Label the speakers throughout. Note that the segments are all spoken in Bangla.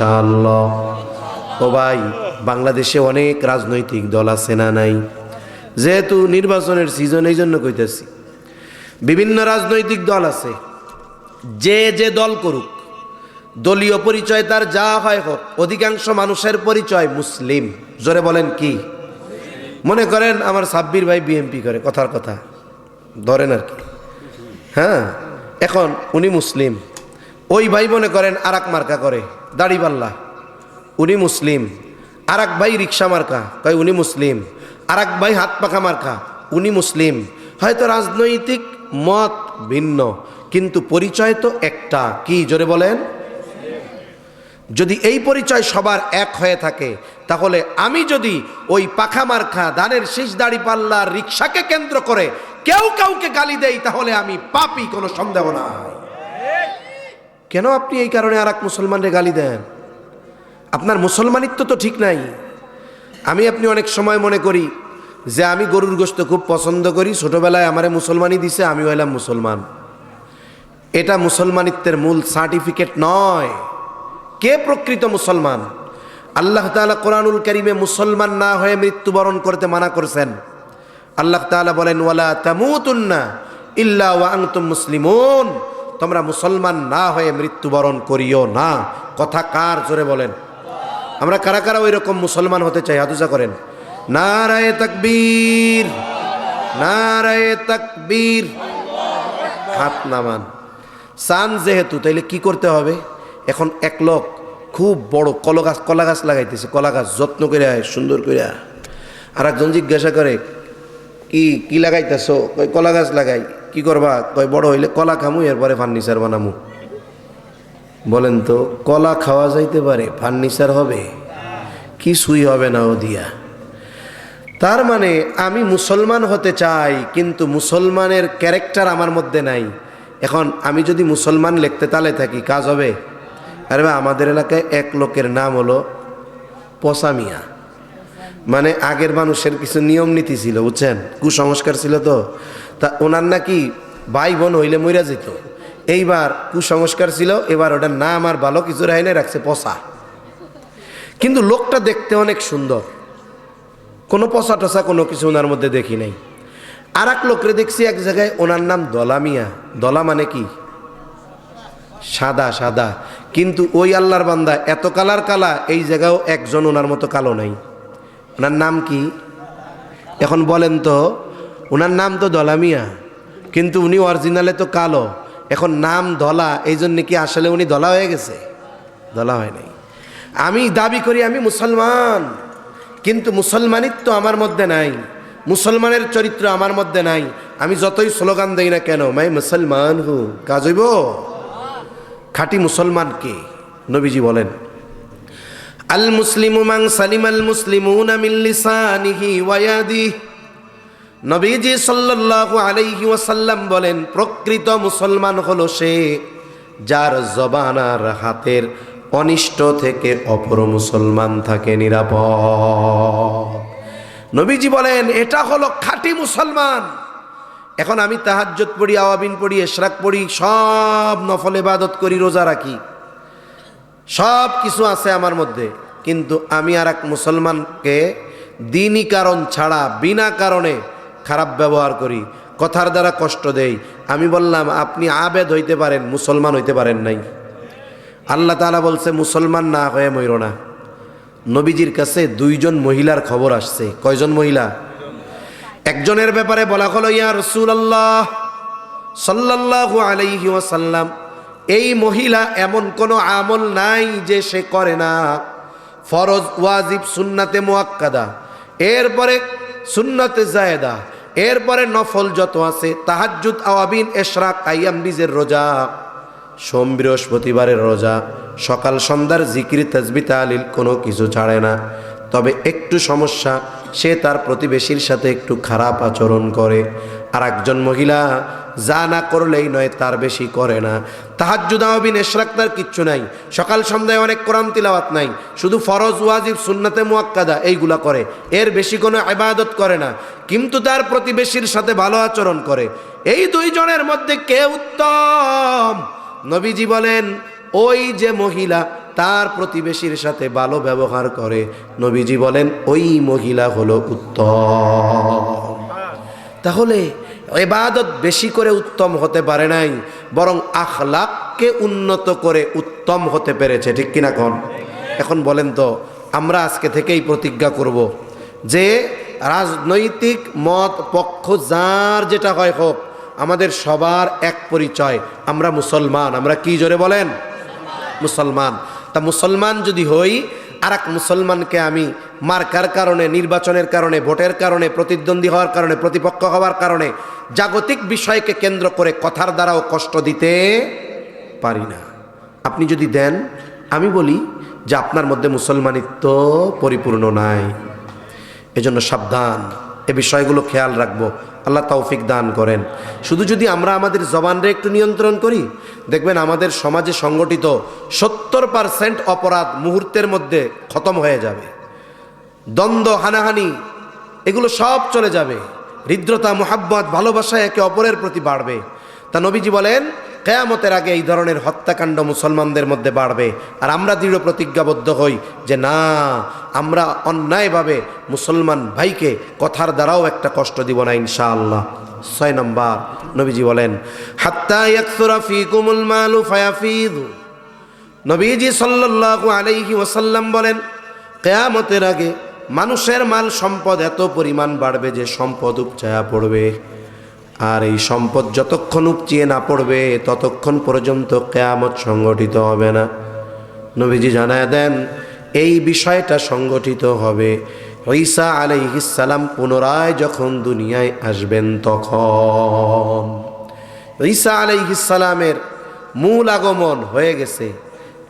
Speaker 1: ও ভাই, বাংলাদেশে অনেক রাজনৈতিক দল আছে না নাই? যেহেতু নির্বাচনের সিজন এই জন্য কইতেছি। বিভিন্ন রাজনৈতিক দল আছে। যে যে দল করুক, দলীয় পরিচয় তার যা হয় হোক, অধিকাংশ মানুষের পরিচয় মুসলিম। জোরে বলেন কি? মনে করেন আমার সাব্বির ভাই বিএমপি করে, কথার কথা। ধরেন আর কি। হ্যাঁ এখন উনি মুসলিম। ওই ভাই মনে করেন আরাক মার্কা করে। দাড়িপাল্লা উনি মুসলিম। আরাক ভাই রিক্সা মার্কা। কয়, উনি মুসলিম। আরাক ভাই হাত পাখা মার্কা। উনি মুসলিম। হয়তো রাজনৈতিক মত ভিন্ন, কিন্তু পরিচয় তো একটা। কি জোরে বলেন? যদি এই পরিচয় সবার এক হয়ে থাকে, তাহলে আমি যদি ওই পাখা মার্খা ধানের শীষ দাড়ি পাল্লা রিক্সাকে কেন্দ্র করে কেউ কাউকে গালি দেই, তাহলে আমি পাপি, কোনো সন্দেহ নাই। কেন আপনি এই কারণে আর এক মুসলমানরে গালি দেন? আপনার মুসলমানিত্ব তো ঠিক নাই। আমি আপনি অনেক সময় মনে করি যে আমি গরুর গোস্ত খুব পছন্দ করি, ছোটবেলায় আমারে মুসলমানই দিছে আমি হইলাম মুসলমান। এটা মুসলমানিত্বের মূল সার্টিফিকেট নয়। কে প্রকৃত মুসলমান? আল্লাহ তাআলা কোরআনুল করিমে মুসলমান না হয়ে মৃত্যুবরণ করতে মানা করেছেন। আল্লাহ তাআলা বলেন, ওয়ালা তামুতুন্না ইল্লা ওয়া আনতুম মুসলিমুন। তোমরা মুসলমান না হয়ে মৃত্যুবরণ করিও না। কথা কার জোরে বলেন? আমরা কারা কারা ওই রকম মুসলমান হতে চাই? হাতুজা করেন। না নারায়ে তাকবীর নারায়ে তাকবীর। হাত নামান। চান যেহেতু, তাইলে কি করতে হবে? এখন এক লোক খুব বড় কলা গাছ কলা গাছ লাগাইতেছে। কলা গাছ যত্ন করে সুন্দর করে আর একজন জিজ্ঞাসা করে, কি কি লাগাইতেছ? কলা গাছ লাগাই। কি করবা? কয়, বড় হইলে কলা খামু, এরপরে ফার্নিচার বানামু। বলেন তো, কলা খাওয়া যাইতে পারে, ফার্নিচার হবে? কিছুই হবে না ও দিয়া। তার মানে আমি মুসলমান হতে চাই, কিন্তু মুসলমানের ক্যারেক্টার আমার মধ্যে নাই। এখন আমি যদি মুসলমান লিখতে তালে থাকি, কাজ হবে? আরে ভাই, আমাদের এলাকায় এক লোকের নাম হলো পসামিয়া মানে আগের মানুষের কিছু নিয়ম নীতি ছিল, বুঝছেন? কুসংস্কার ছিল তো। তা ওনার নাকি ভাই বোন হইলে মইরা যেত। এইবার কুসংস্কার ছিল, এবার ওটার নাম আর ভালো কিছু রাইনে রাখছে পসা কিন্তু লোকটা দেখতে অনেক সুন্দর। কোনো পচা টসা কোনো কিছু ওনার মধ্যে দেখি নাই। আর এক লোকরে দেখছি এক জায়গায় ওনার নাম দলামিয়া দলা মানে কি? সাদা সাদা। কিন্তু ওই আল্লাহর বান্দা এত কালার কালা, এই জায়গাও একজন ওনার মতো কালো নাই। ওনার নাম কি? এখন বলেন তো ওনার নাম তো দলামিয়া কিন্তু উনি অরিজিনালে তো কালো। এখন নাম দলা এই জন্য কি আসলে উনি দলা হয়ে গেছে? দলা হয় নাই। আমি দাবি করি আমি মুসলমান, কিন্তু মুসলমানিত্ব আমার মধ্যে নাই। মুসলমানের চরিত্র আমার মধ্যে নাই। আমি যতই স্লোগান দেই না কেন, মাই মুসলমান হু, কাজ হইব? খাঁটি মুসলমান কে? নবীজি বলেন, আল মুসলিমু মাং সালিম আল মুসলিমুনা মিন লিসানিহি ওয়া ইয়াদিহি। নবীজি সাল্লাল্লাহু আলাইহি ওয়াসাল্লাম বলেন, প্রকৃত মুসলমান হলো সে যার জবান আর হাতের অনিষ্ট থেকে অপর মুসলমান থাকে নিরাপদ। নবীজি বলেন, এটা হলো খাঁটি মুসলমান। এখন আমি তাহাজ্জত পড়ি, আওয়াবিন পড়ি, এশরাক পড়ি, সব নফল ইবাদত করি, রোজা রাখি। সব কিছু আছে আমার মধ্যে, কিন্তু আমি আর এক মুসলমানকে দিনই কারণ ছাড়া, বিনা কারণে খারাপ ব্যবহার করি, কথার দ্বারা কষ্ট দেই। আমি বললাম, আপনি আবেদ হইতে পারেন, মুসলমান হইতে পারেন নাই। আল্লাহ তালা বলছে, মুসলমান না হয়ে ময়ূর না। নবীজির কাছে দুইজন মহিলার খবর আসছে। কয়জন মহিলা? একজনের ব্যাপারে বলা হলো, ইয়া রসুল আল্লাহ সাল্লাহু আলাইহি এই মহিলা এমন কোনো আমল নাই যে সে করে না। ফরজ, ওয়াজিব, সুন্নাতে মোয়াক্কাদা এরপরে সুন্নাতে জায়দা এরপরে নফল যত আছে তাহাজুদ আওয়াবিন এশরাক আইয়াম নিজের রোজা, সোম বৃহস্পতিবারের রোজা, সকাল সন্ধ্যার জিকির, তাজবি আলীল কোনো কিছু ছাড়ে না। তবে একটু সমস্যা, সে তার প্রতিবেশীর সাথে একটু খারাপ আচরণ করে। আর একজন মহিলা যা না করলেই নয় তার বেশি করে না। তাহাজুদাবিন এশরাক তার কিচ্ছু নাই। সকাল সন্ধ্যায় অনেক কোরআন তিলাওয়াত নাই। শুধু ফরজ, ওয়াজিব, সুন্নাতে মুয়াক্কাদা এইগুলা করে। এর বেশি কোনো আবাদত করে না। কিন্তু তার প্রতিবেশীর সাথে ভালো আচরণ করে। এই দুইজনের মধ্যে কে উত্তম? নবীজি বলেন, ওই যে মহিলা তার প্রতিবেশীর সাথে ভালো ব্যবহার করে। নবীজি বলেন, ওই মহিলা হলো উত্তম। তাহলে এবাদত বেশি করে উত্তম হতে পারে নাই, বরং আখলাককে উন্নত করে উত্তম হতে পেরেছে, ঠিক কিনা কন? এখন বলেন তো, আমরা আজকে থেকেই প্রতিজ্ঞা করব যে রাজনৈতিক মত, পক্ষ, যার যেটা হয় হোক, আমাদের সবার এক পরিচয়, আমরা মুসলমান। আমরা কি জোরে বলেন? মুসলমান। তা মুসলমান যদি হই আর এক মুসলমানকে আমি মার্কার কারণে, নির্বাচনের কারণে, ভোটের কারণে, প্রতিদ্বন্দ্বী হওয়ার কারণে, প্রতিপক্ষ হওয়ার কারণে জাগতিক বিষয়কে কেন্দ্র করে কথার দ্বারাও কষ্ট দিতে পারি না। আপনি যদি দেন, আমি বলি যে আপনার মধ্যে মুসলমানিত্ব পরিপূর্ণ নাই। এজন্য সাবধান, এ বিষয়গুলো খেয়াল রাখব। আল্লাহ তৌফিক দান করেন। শুধু যদি আমরা আমাদের জবানরে একটু নিয়ন্ত্রণ করি, দেখবেন আমাদের সমাজে সংগঠিত সত্তর পারসেন্ট অপরাধ মুহূর্তের মধ্যে খতম হয়ে যাবে। দ্বন্দ্ব, হানাহানি, এগুলো সব চলে যাবে। হৃদ্রতা, মোহাব্বত, ভালোবাসা একে অপরের প্রতি বাড়বে। তা নবীজি বলেন, কেয়ামতের আগে এই ধরনের হত্যাকাণ্ড মুসলমানদের মধ্যে বাড়বে, আর আমরা দৃঢ় প্রতিজ্ঞাবদ্ধ হই যে না, আমরা অন্যায়ভাবে মুসলমান ভাইকে কথার দ্বারাও একটা কষ্ট দিব না ইনশাআল্লাহ। ছয় নম্বর, নবীজি বলেন নবীজি সাল্লাল্লাহু আলাইহি ওয়াসাল্লাম বলেন, কেয়ামতের আগে মানুষের মাল সম্পদ এত পরিমাণ বাড়বে যে সম্পদ উপচায়া পড়বে। আর এই সম্পদ যতক্ষণ উপচিয়ে না পড়বে, ততক্ষণ পর্যন্ত কেয়ামত সংগঠিত হবে না। নবীজি জানায় দেন, এই বিষয়টা সংগঠিত হবে। ঈসা আলাইহিসালাম পুনরায় যখন দুনিয়ায় আসবেন তখন। ঈসা আলাইহিসালামের মূল আগমন হয়ে গেছে।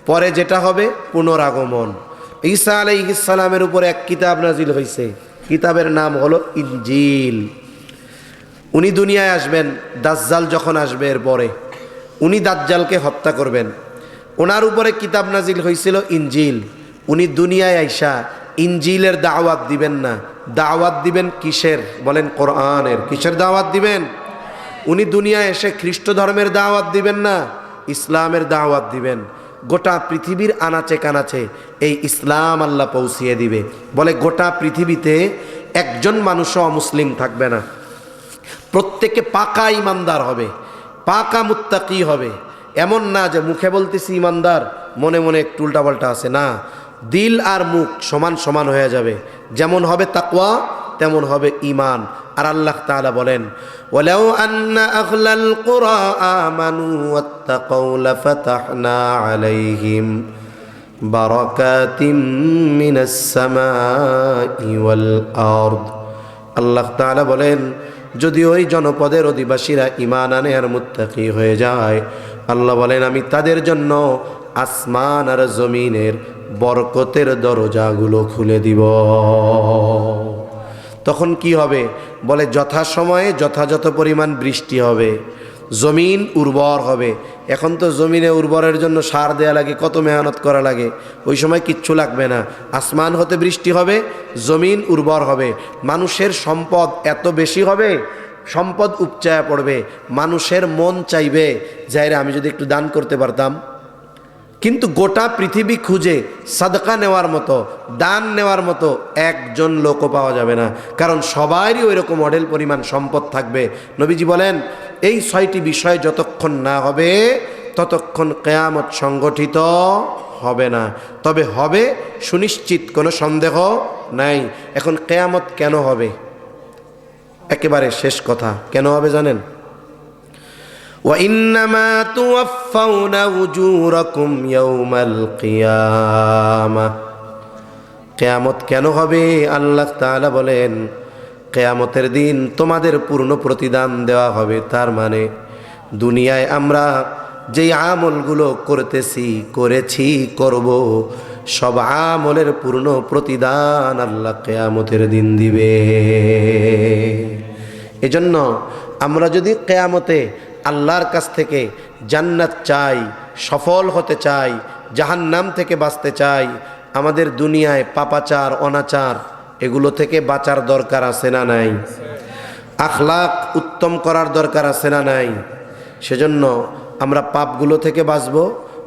Speaker 1: পরে যেটা হবে? পুনরাগমন। ঈসা আলাইহিসালামের উপরে এক কিতাব নাজিল হয়েছে কিতাবের নাম হলো ইনজিল। উনি দুনিয়ায় আসবেন, দাজ্জাল যখন আসবে এর পরে। উনি দাজ্জালকে হত্যা করবেন। ওনার উপরে কিতাব নাজিল হয়েছিল ইঞ্জিল উনি দুনিয়ায় আইসা ইনজিলের দাওয়াত দিবেন না। দাওয়াত দিবেন কিসের? বলেন কোরআনের। কিসের দাওয়াত দিবেন? উনি দুনিয়ায় এসে খ্রিস্ট ধর্মের দাওয়াত দিবেন না, ইসলামের দাওয়াত দিবেন। গোটা পৃথিবীর আনাচে কানাচে এই ইসলাম আল্লাহ পৌঁছিয়ে দিবে। বলে গোটা পৃথিবীতে একজন মানুষও অমুসলিম থাকবে না। প্রত্যেকে পাকা ইমানদার হবে, পাকা মুত্তাকি হবে। এমন না যে মুখে বলতেছি ইমানদার, মনে মনে একটু উল্টাপাল্টা আছে। না, দিল আর মুখ সমান সমান হয়ে যাবে। যেমন হবে তাকওয়া, তেমন হবে ইমান আর আল্লাহ তাআলা বলেন আলাইহিম আল্লাহ তাআলা বলেন যদি ওই জনপদের অধিবাসীরা ইমান আনে আর মুত্তাকি হয়ে যায়, আল্লাহ বলেন, আমি তাদের জন্য আসমান আর জমিনের বরকতের দরজাগুলো খুলে দিব। তখন কি হবে? বলে যথা সময়ে যথাযথ পরিমাণ বৃষ্টি হবে। জমিন উর্বর হবে। এখন তো জমিনে উর্বরের জন্য সার দেয়া লাগে, কত মেহনত করা লাগে? ওই সময় কিচ্ছু লাগবে না। আসমান হতে বৃষ্টি হবে, জমিন উর্বর হবে। মানুষের সম্পদ এত বেশি হবে, সম্পদ উপচায়া পড়বে। মানুষের মন চাইবে। যাইরে, আমি যদি একটু দান করতে পারতাম। কিন্তু গোটা পৃথিবী খুঁজে সাদকা নেওয়ার মতো, দান নেওয়ার মতো একজন লোকও পাওয়া যাবে না। কারণ সবারই ওই রকম মডেল পরিমাণ সম্পদ থাকবে। নবীজি বলেন এই ছয়টি বিষয় যতক্ষণ না হবে ততক্ষণ কেয়ামত সংগঠিত হবে না তবে হবে সুনিশ্চিত কোনো সন্দেহ নাই এখন কেয়ামত কেন হবে একেবারে শেষ কথা কেন হবে জানেন وإنما توفون أجوركم يوم القيامة কেয়ামত কেন হবে আল্লাহ তাআলা বলেন কেয়ামতের দিন তোমাদের পূর্ণ প্রতিদান দেওয়া হবে, তার মানে দুনিয়ায় আমরা যেই আমলগুলো করতেছি, করেছি, করব, সব আমলের পূর্ণ প্রতিদান আল্লাহ কেয়ামতের দিন দিবে। এজন্য আমরা যদি কেয়ামতে আল্লাহর কাছ থেকে জান্নাত চাই, সফল হতে চাই, জাহান্নাম থেকে বাঁচতে চাই, আমাদের দুনিয়ায় পাপাচার, অনাচার এগুলো থেকে বাঁচার দরকার আছে না নাই? আখলাক উত্তম করার দরকার আছে না নাই? সেজন্য আমরা পাপগুলো থেকে বাঁচব,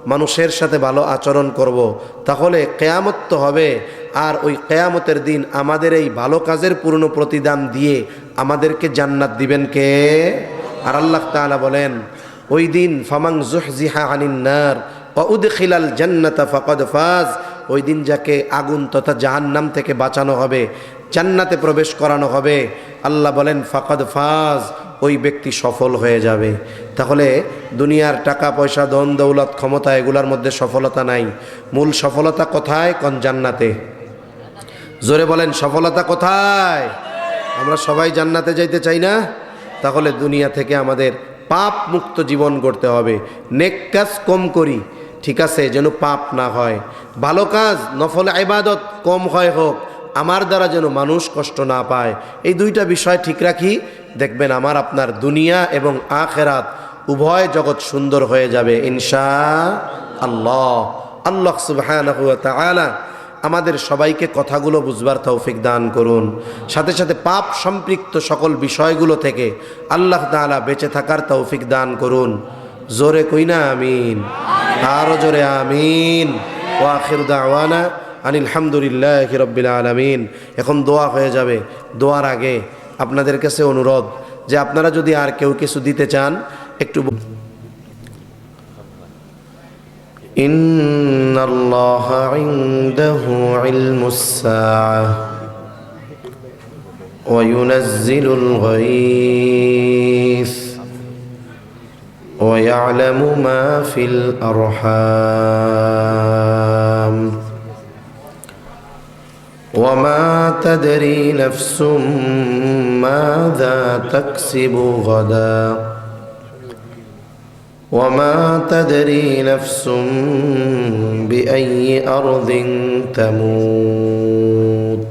Speaker 1: মানুষের সাথে ভালো আচরণ করব। তাহলে কেয়ামত তো হবে, আর ওই কেয়ামতের দিন আমাদের এই ভালো কাজের পূর্ণ প্রতিদান দিয়ে আমাদেরকে জান্নাত দিবেন কে? আর আল্লাহ তাআলা বলেন, ওই দিন ফামাং জুহজিহা আনিন্নার উদখিলাল জান্নাতা ফাকাদ ফাজ ওই দিন যাকে আগুন তথা জাহান্নাম থেকে বাঁচানো হবে, জান্নাতে প্রবেশ করানো হবে, আল্লাহ বলেন, ফাকাদ ফাজ ওই ব্যক্তি সফল হয়ে যাবে। তাহলে দুনিয়ার টাকা, পয়সা দন দৌলত, ক্ষমতা, এগুলোর মধ্যে সফলতা নাই। মূল সফলতা কোথায়? কোন জান্নাতে। জোরে বলেন, সফলতা কোথায়? আমরা সবাই জান্নাতে যাইতে চাই না? তাহলে দুনিয়া থেকে আমাদের পাপ মুক্ত জীবন গড়তে হবে। নেক কাজ কম করি ঠিক আছে, যেন পাপ না হয়। ভালো কাজ, নফল ইবাদত কম হয় হোক, আমার দ্বারা যেন মানুষ কষ্ট না পায়। এই দুইটা বিষয় ঠিক রাখি, দেখবেন আমার আপনার দুনিয়া এবং আখেরাত উভয় জগৎ সুন্দর হয়ে যাবে, ইনশা আল্লাহ। আল্লাহ তাআলা আমাদের সবাইকে কথাগুলো বুঝবার তৌফিক দান করুন। সাথে সাথে পাপ সম্পৃক্ত সকল বিষয়গুলো থেকে আল্লাহ তাআলা বেঁচে থাকার তৌফিক দান করুন। জোরে কইনা, আমিন। আরো জোরে আমিন ও আখির দাওয়ানা আনিল হামদুলিল্লাহ রব্বিল আলমিন এখন দোয়া হয়ে যাবে দোয়ার আগে আপনাদের কাছে অনুরোধ যে আপনারা যদি আর কেউ কিছু দিতে চান একটু ব- إن الله عنده علم الساعة وينزل الغيث ويعلم ما في الأرحام. وما تدري نفس ماذا تكسب غدا. وما تدري نفس بأي أرض تموت.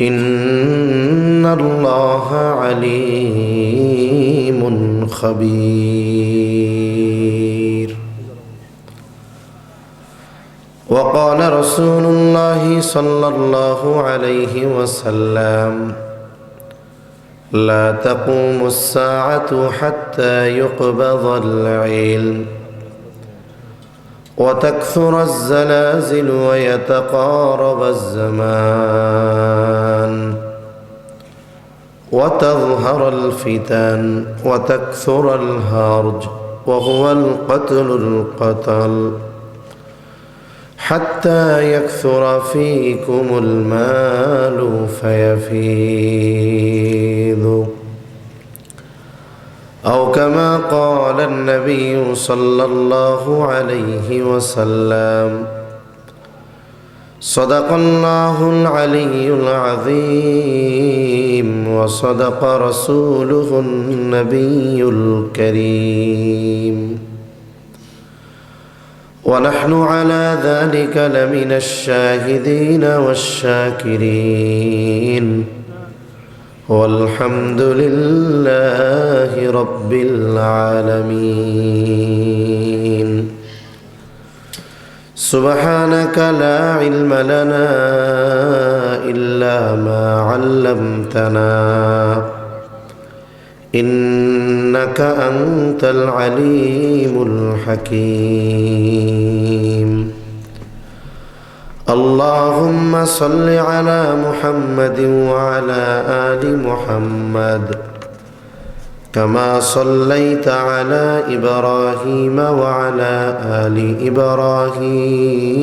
Speaker 1: إن الله عليم خبير. وقال رسول الله صلى الله عليه وسلم لا تقوم الساعة حتى يقبض العلم وتكثر الزلازل ويتقارب الزمان. وتظهر الفتن وتكثر الهرج وهو القتل القتل حتى يكثر فيكم المال فيفيض. أو كما قال النبي صلى الله عليه وسلم صدق الله العلي العظيم. وصدق رسوله النبي الكريم. ونحن على ذلك لمن الشاهدين والشاكرين. والحمد لله رب العالمين. سبحانك لا علم لنا إلا ما علمتنا. إنك أنت العليم الحكيم. اللهم صل على محمد وعلى آل محمد. كما صليت على إبراهيم وعلى آل إبراهيم.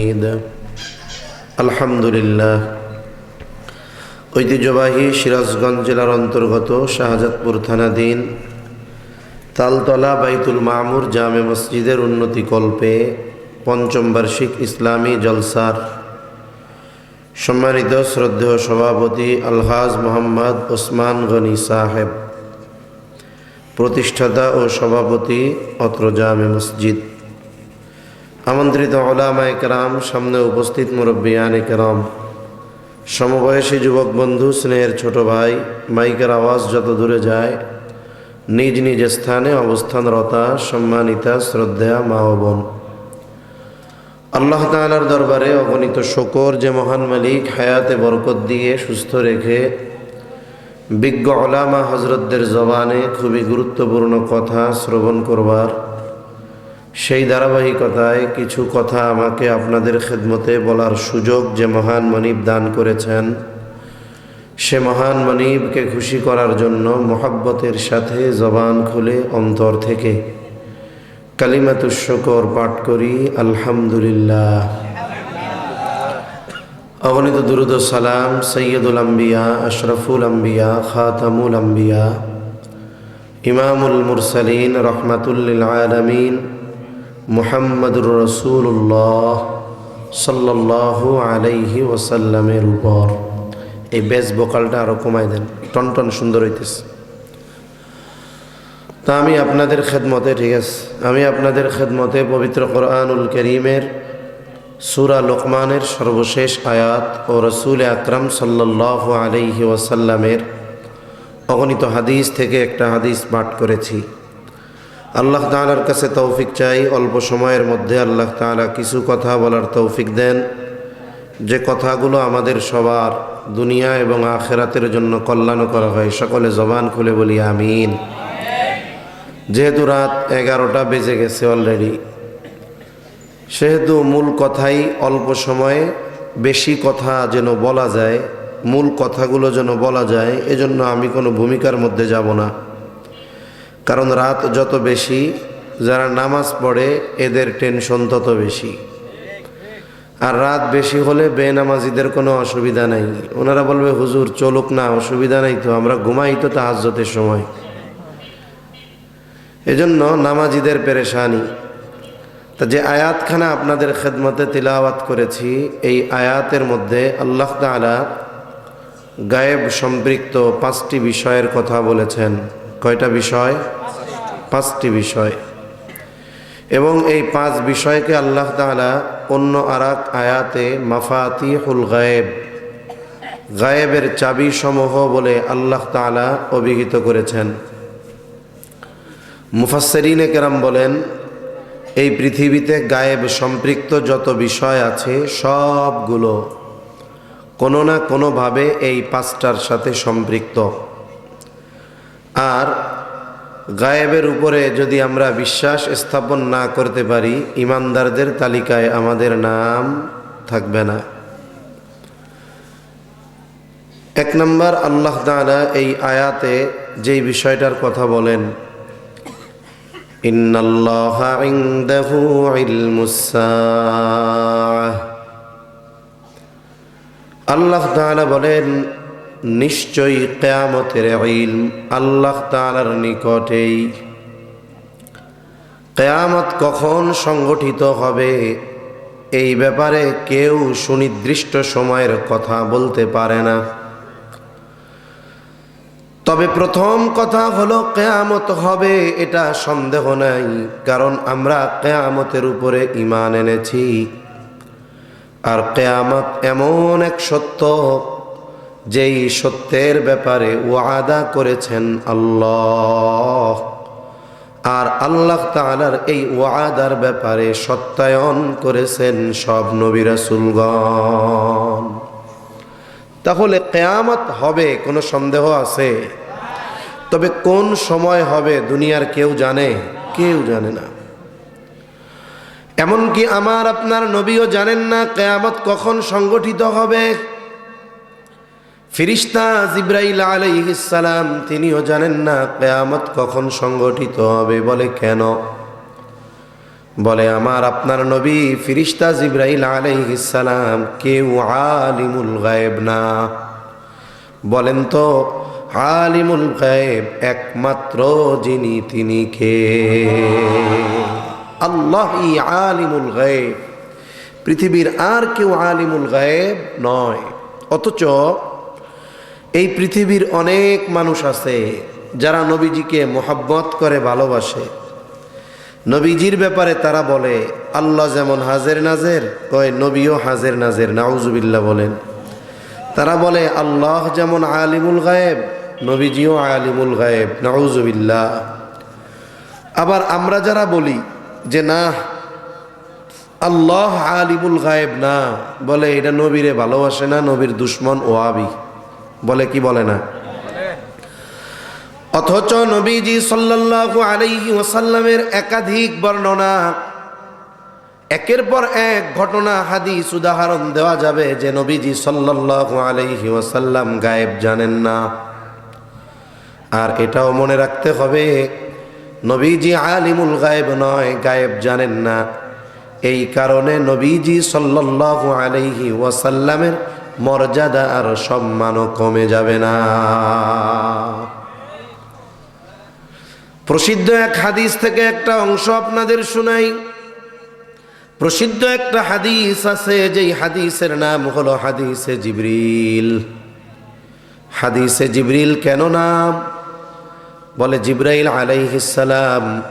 Speaker 1: আলহামদুলিল্লাহ। ঐতিহ্যবাহী সিরাজগঞ্জ জেলার অন্তর্গত শাহজাদপুর থানাধীন তালতলা বাইতুল মামুর জামে মসজিদের উন্নতিকল্পে পঞ্চম বার্ষিক ইসলামী জলসার সম্মানিত শ্রদ্ধেয় সভাপতি আলহাজ মোহাম্মদ ওসমান গনি সাহেব, প্রতিষ্ঠাতা ও সভাপতি অত্র জামে মসজিদ। আমন্ত্রিত ওলামায় কেরাম, সামনে উপস্থিত মুরব্বী মুরব্বিয়ান কেরাম। সমবয়সী যুবক বন্ধু, স্নেহের ছোট ভাই, মাইকের আওয়াজ যত দূরে যায়, নিজ নিজ স্থানে অবস্থানরতা, সম্মানিতা শ্রদ্ধা মা ও বোন। আল্লাহ তালার দরবারে অগণিত শকর যে মহান মালিক হায়াতে বরকত দিয়ে সুস্থ রেখে বিজ্ঞ ওলামা হজরতদের জবানে খুবই গুরুত্বপূর্ণ কথা শ্রবণ করবার সেই ধারাবাহিকতায় কিছু কথা আমাকে আপনাদের খেদমতে বলার সুযোগ যে মহান মনিব দান করেছেন। সে মহান মনিবকে খুশি করার জন্য মোহাব্বতের সাথে জবান খুলে অন্তর থেকে কালিমাতুর পাঠ করি, আলহামদুলিল্লাহ। অগণিত দুরুদ সালাম সৈয়দুল আম্বিয়া, আশরফুল আম্বিয়া, খাতামুল আম্বিয়া, ইমামুল মুরসালিন রহমাতুল্লিল আলমিন মুহাম্মদুর রসুল্লাহ সাল্লাহ আলাইহি ওসাল্লামের উপর। এই বেস বোকালটা আরও কমাই দেন, টন টন সুন্দর হইতেছে। তা আমি আপনাদের খেদমতে, ঠিক আছে, আমি আপনাদের খেদমতে পবিত্র কোরআনুল করিমের সুরা লোকমানের সর্বশেষ আয়াত ও রসুল আকরম সাল্লাহ আলাইহি ওয়াসাল্লামের অগণিত হাদিস থেকে একটা হাদিস পাঠ করেছি। আল্লাহ তালার কাছে তৌফিক চাই। অল্প সময়ের মধ্যে আল্লাহ তালা কিছু কথা বলার তৌফিক দেন। যে কথাগুলো আমাদের সবার দুনিয়া এবং আখেরাতের জন্য কল্যাণ করা হয়, সকলে জবান খুলে বলি, আমিন। যেহেতু রাত এগারোটা বেজে গেছে অলরেডি সেহেতু মূল কথাই অল্প সময়ে বেশি কথা যেন বলা যায়, মূল কথাগুলো যেন বলা যায়, এজন্য আমি কোনো ভূমিকার মধ্যে যাব না। কারণ রাত যত বেশি, যারা নামাজ পড়ে, এদের টেনশন তত বেশি। আর রাত বেশি হলে বেনামাজিদের কোনো অসুবিধা নাই। ওনারা বলবে, হুজুর, চলুক না, অসুবিধা নাই তো, আমরা ঘুমাই তো তাহাজ্যতের সময়। এজন্য নামাজিদের পেরেশানি। তা যে আয়াতখানা আপনাদের খেদমতে তিলাওয়াত করেছি, এই আয়াতের মধ্যে আল্লাহ তালা গায়েব সম্পৃক্ত পাঁচটি বিষয়ের কথা বলেছেন। কয়টা বিষয়? পাঁচটি বিষয়। এবং এই পাঁচ বিষয়কে আল্লাহ তালা অন্য আরাক আয়াতে মাফাতি হুল গায়েব, গায়েবের চাবি সমূহ বলে আল্লাহ তালা অভিহিত করেছেন। মুফাসরিনে কেরাম বলেন, এই পৃথিবীতে গায়েব সম্পৃক্ত যত বিষয় আছে সবগুলো কোনো না কোনোভাবে এই পাঁচটার সাথে সম্পৃক্ত। আর গায়েবের উপরে যদি আমরা বিশ্বাস স্থাপন না করতে পারি, ইমানদারদের তালিকায় আমাদের নাম থাকবে না। এক নম্বর, আল্লাহ তালা এই আয়াতে যেই বিষয়টার কথা বলেন আল্লাহ তালা বলেন নিশ্চয়ই কেয়ামতের ইলম আল্লাহ তাআলার নিকটেই। কেয়ামত কখন সংগঠিত হবে, এই ব্যাপারে কেউ সুনির্দিষ্ট সময়ের কথা বলতে পারে না। তবে প্রথম কথা হলো, কেয়ামত হবে এটা সন্দেহ নাই, কারণ আমরা কেয়ামতের উপরে ইমান এনেছি। আর কেয়ামত এমন এক সত্য যেই সত্যের ব্যাপারে ওয়াদা করেছেন আল্লাহ। আর আল্লাহ তালার এই ওয়াদার ব্যাপারে সত্যায়ন করেছেন সব নবী রাসুলগণ। তাহলে কেয়ামত হবে, কোনো সন্দেহ আছে? তবে কোন সময় হবে দুনিয়ার কেউ জানে? কেউ জানে না। এমনকি আমার আপনার নবীও জানেন না কেয়ামত কখন সংগঠিত হবে। ফিরিস্তা জিব্রাইল আলাইহিসালাম তিনিও জানেন না কেয়ামত কখন সংগঠিত হবে। বলে কেন? বলে, আমার আপনার নবী ফিরিস্তা জিব্রাইল আলাইহিসালাম কেউ আলিমুল গায়েব না। বলেন তো, আলিমুল গায়েব একমাত্র যিনি তিনি কে? আল্লাহ আলিমুল গায়েব। পৃথিবীর আর কেউ আলিমুল গায়েব নয়। অথচ এই পৃথিবীর অনেক মানুষ আছে যারা নবীজিকে মোহাব্বত করে ভালোবাসে। নবীজির ব্যাপারে তারা বলে, আল্লাহ যেমন হাজের নাজের, কয় নবীও হাজের নাজের নাউজুবিল্লা বলেন। তারা বলে, আল্লাহ যেমন আলিমুল গায়েব, নবীজিও আলিমুল গায়েব নাউজুবিল্লা আবার আমরা যারা বলি যে, না, আল্লাহ আলিমুল গায়েব না, বলে এটা নবীরে ভালোবাসে না, নবীর দুশ্মন ও আবি বলে কি বলে না? অথচ নবীজি সাল্লাল্লাহু আলাইহি ওয়াসাল্লামের একাধিক বর্ণনা, একের পর এক ঘটনা, হাদিস, উদাহরণ দেওয়া যাবে যে নবীজি সাল্লাল্লাহু আলাইহি ওয়াসাল্লাম গায়েব জানেন না। আর এটাও মনে রাখতে হবে, নবীজি আলিমুল গায়েব নয়, গায়েব জানেন না। এই কারণে নবীজি সাল্লাল্লাহু আলাইহি ওয়াসাল্লামের মর্যাদা আর সম্মানও কমে যাবে না। প্রসিদ্ধ এক হাদিস থেকে একটা অংশ আপনাদের শুনাই। প্রসিদ্ধ একটা হাদিস আছে, যেই হাদিসের নাম হলো হাদিসে জিবরিল। হাদিসে জিবরিল কেন নাম? বলে জিব্রাইল আলাইহিসালাম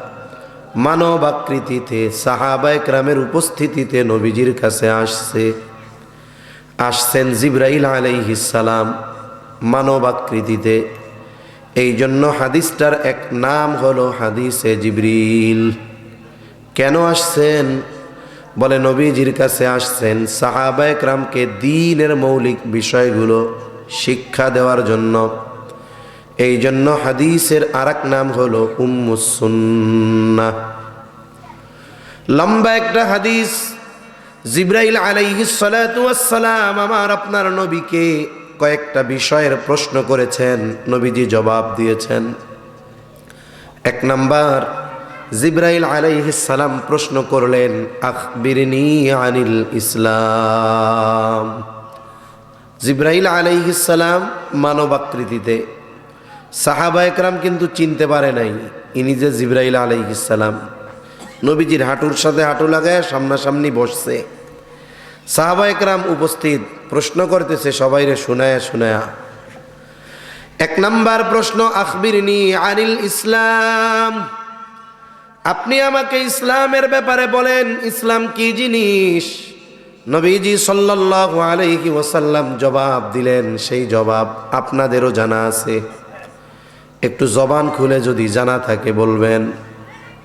Speaker 1: মানব আকৃতিতে সাহাবা একরামের উপস্থিতিতে নবীজির কাছে আসছে। আসছেন জিব্রাইল আলাইহিসালাম মানব আকৃতিতে এই জন্য হাদিসটার এক নাম হলো হাদিসে জিবরিল। কেন আসছেন? বলে নবীজির কাছে আসছেন সাহাবা একরামকে দিনের মৌলিক বিষয়গুলো শিক্ষা দেওয়ার জন্য। এই জন্য হাদিসের আরেক নাম হলো উম্মুসুন্না লম্বা একটা হাদিস জিব্রাইল আলাইহিসালাম আমার আপনার নবীকে কয়েকটা বিষয়ের প্রশ্ন করেছেন, নবীজি জবাব দিয়েছেন। এক নাম্বার, জিব্রাইল আলাইহিসালাম প্রশ্ন করলেন, আখবিরনি আনিল ইসলাম। জিব্রাইল আলাইহিসালাম মানবাকৃতিতে। সাহাবা একরাম কিন্তু চিনতে পারে নাই, ইনি যে জিব্রাইল আলাইহিসালাম নবীজির হাঁটুর সাথে হাঁটু লাগায় সামনাসামনি বসছে। সাহাবা একরাম উপস্থিত, প্রশ্ন করতেছে সবাইরে শোনায়া শোনায়া। এক নাম্বার প্রশ্ন, আখবিরনি আনিল ইসলাম? আপনি আমাকে ইসলামের ব্যাপারে বলেন, ইসলাম কি জিনিস? নবীজি সাল্লাল্লাহু আলাইহি ওয়াসাল্লাম জবাব দিলেন, সেই জবাব আপনাদেরও জানা আছে। একটু জবান খুলে যদি জানা থাকে বলবেন।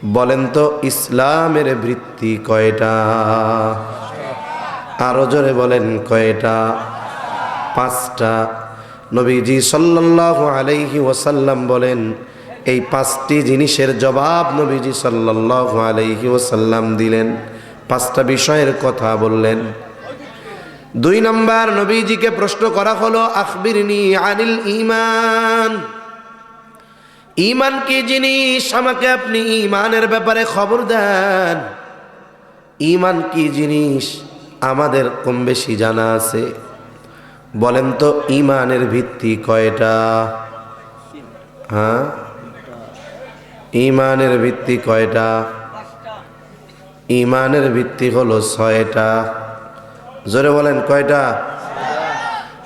Speaker 1: বলেন তো, ইসলামের বৃত্তি কয়টা? আরও জোরে বলেন, কয়টা? পাঁচটা। নবীজি সাল্লাল্লাহু আলাইহি ওয়াসাল্লাম বলেন, এই পাঁচটি জিনিসের জবাব নবীজি সাল্লাল্লাহু আলাইহি ওয়াসাল্লাম দিলেন। পাঁচটা বিষয়ের কথা বললেন। দুই নম্বর, নবীজিকে প্রশ্ন করা হলো, আখবিরনি আনিল ইমান ইমান কি জিনিস? আমাকে আপনি ইমানের ব্যাপারে খবর দেন। ইমান কি জিনিস? আমাদের কম বেশি জানা আছে। বলেন তো, ইমানের ভিত্তি কয়টা? হ্যাঁ? ইমানের ভিত্তি কয়টা? ইমানের ভিত্তি হলো ছয়টা। জোরে বলেন, কয়টা?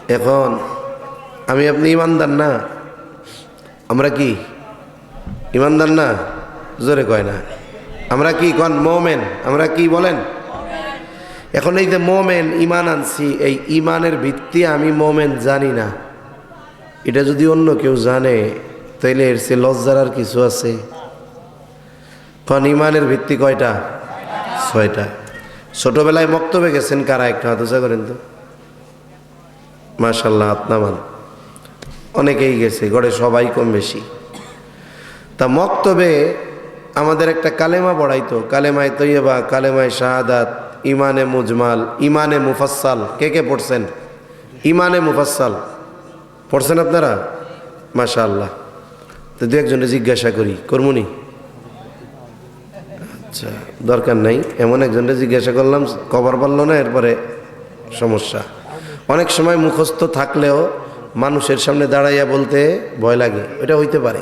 Speaker 1: এখন, আমি আপনি ইমানদার না। আমরা কি ইমানদার না? জোরে কয় না। আমরা কি কন মোমেন? আমরা কি বলেন? এখন এই যে মোমেন ইমান আনছি, এই ইমানের ভিত্তি আমি মোমেন জানি না। এটা যদি অন্য কেউ জানে, তাইলে এর সে লজ্জার আর কিছু আছে? কন ইমানের ভিত্তি কয়টা? ছয়টা। ছোটবেলায় মক্তবে গেছেন কারা? একটু হাতুসা করেন তো। মাশাল্লাহ আত্মামান। অনেকেই গেছে, গড়ে সবাই কম বেশি। তা মক্তবে আমাদের একটা কালেমা পড়াইতো, কালেমায় তৈয়বা, কালেমায় শাহাদাত, ইমানে মুজমাল, ইমানে মুফাসাল কে কে পড়ছেন? ইমানে মুফাসাল পড়ছেন আপনারা? মাশা আল্লাহ তো দু একজনে জিজ্ঞাসা করি কর্মনি আচ্ছা দরকার নাই। এমন একজনকে জিজ্ঞাসা করলাম কভার পারল না, এরপরে সমস্যা। অনেক সময় মুখস্থ থাকলেও মানুষের সামনে দাঁড়াইয়া বলতে ভয় লাগে, এটা হইতে পারে।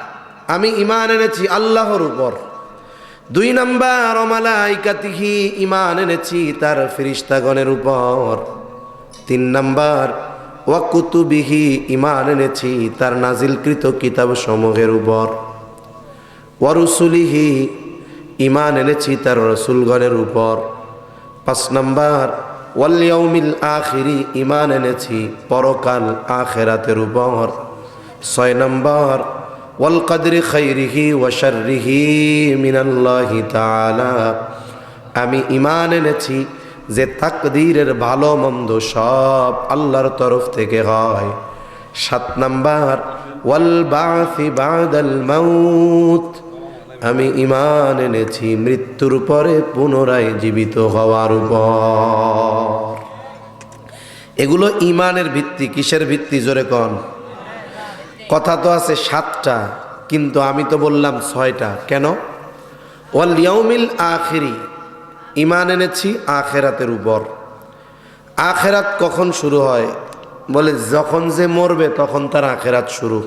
Speaker 1: আমি ইমান এনেছি আল্লাহর উপর। দুই নাম্বার, অমালাইকাতিহি ইমান এনেছি তার ফিরিস্তাগণের উপর। তিন নাম্বার ওয়াকুতুবিহি ইমান এনেছি তার নাজিলকৃত কিতাব সমূহের উপর ওয়ারুসুলিহি ইমান এনেছি তার রসুলগণের উপর। পাঁচ নাম্বার ওয়াল্লিয়মিল আখিরি ইমান এনেছি পরকাল আখেরাতের উপর। ছয় নম্বর ওয়াল কদরি খৈরিহি ওয়াশারিহি মিনাল্লাহি তাআলা। আমি ইমান এনেছি যে তাকদীরের ভালো মন্দ সব আল্লাহর তরফ থেকে হয়। সাত নাম্বার ওয়াল বাসি বাদাল মাউত। আমি ইমান এনেছি মৃত্যুর পরে পুনরায় জীবিত হওয়ার উপর এগুলো ইমানের ভিত্তি, কিসের ভিত্তি জোরে কন? কথা তো আছে সাতটা, কিন্তু আমি তো বললাম ছয়টা। কেন? ওয়াল আখিরি ইমান এনেছি আখেরাতের উপর। আখেরাত কখন শুরু হয়? বলে, যখন যে মরবে তখন তার আখেরাত শুরু।